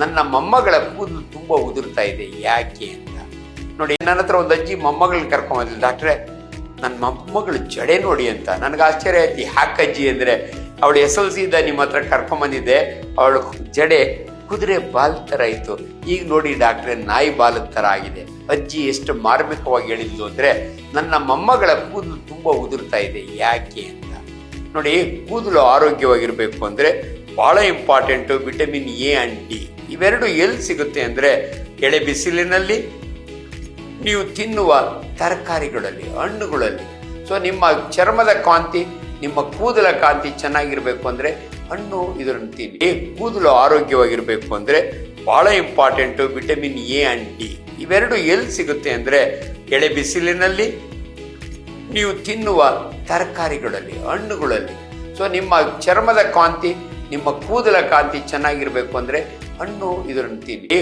ನನ್ನ ಮೊಮ್ಮಗಳ ಕೂದಲು ತುಂಬ ಉದುರ್ತಾ ಇದೆ. ಯಾಕೆ ಅಂತ. ನೋಡಿ, ನನ್ನ ಹತ್ರ ಒಂದು ಅಜ್ಜಿ ಮೊಮ್ಮಗಳನ್ನ ಕರ್ಕೊಂಬಂದಿಲ್ಲ ಡಾಕ್ಟ್ರೆ ನನ್ನ ಮೊಮ್ಮಗಳು ಜಡೆ ನೋಡಿ ಅಂತ. ನನಗೆ ಆಶ್ಚರ್ಯ ಆಯ್ತು. ಯಾಕಜ್ಜಿ ಅಂದರೆ, ಅವಳು ಎಸ್ ಎಲ್ ಸಿ ಇದ್ದ ನಿಮ್ಮ ಹತ್ರ ಕರ್ಕೊಂಬಂದಿದ್ದೆ ಅವಳು ಜಡೆ ಕುದುರೆ ಬಾಲ್ ಥರ ಇತ್ತು. ಈಗ ನೋಡಿ ಡಾಕ್ಟ್ರೆ, ನಾಯಿ ಬಾಲದ ಥರ ಆಗಿದೆ. ಅಜ್ಜಿ ಎಷ್ಟು ಮಾರ್ಮಿಕವಾಗಿ ಹೇಳಿದ್ಲು ಅಂದರೆ, ನನ್ನ ಮೊಮ್ಮಗಳ ಕೂದಲು ತುಂಬ ಉದುರ್ತಾ ಇದೆ. ಯಾಕೆ ಅಂತ. ನೋಡಿ, ಕೂದಲು ಆರೋಗ್ಯವಾಗಿರಬೇಕು ಅಂದರೆ ಭಾಳ important vitamin A and D ಇವೆರಡು ಎಲ್ಲಿ ಸಿಗುತ್ತೆ ಅಂದರೆ ಎಳೆ ಬಿಸಿಲಿನಲ್ಲಿ, ನೀವು ತಿನ್ನುವ ತರಕಾರಿಗಳಲ್ಲಿ, ಹಣ್ಣುಗಳಲ್ಲಿ. ಸೊ ನಿಮ್ಮ ಚರ್ಮದ ಕಾಂತಿ, ನಿಮ್ಮ ಕೂದಲ ಕಾಂತಿ ಚೆನ್ನಾಗಿರಬೇಕು ಅಂದರೆ ಹಣ್ಣು ಇದರನ್ನು ತಿನ್ನಿ. ಕೂದಲು ಆರೋಗ್ಯವಾಗಿರಬೇಕು ಅಂದರೆ ಭಾಳ important vitamin A and D ಇವೆರಡು ಎಲ್ಲಿ ಸಿಗುತ್ತೆ ಅಂದರೆ ಎಳೆ ಬಿಸಿಲಿನಲ್ಲಿ, ನೀವು ತಿನ್ನುವ ತರಕಾರಿಗಳಲ್ಲಿ, ಹಣ್ಣುಗಳಲ್ಲಿ. ಸೊ ನಿಮ್ಮ ಚರ್ಮದ ಕಾಂತಿ ನಿಮ್ಮ ಕೂದಲ ಕಾಂತಿ ಚೆನ್ನಾಗಿರಬೇಕು ಅಂದರೆ ಹಣ್ಣು ಇದನ್ನು ತಿನ್ನಿ.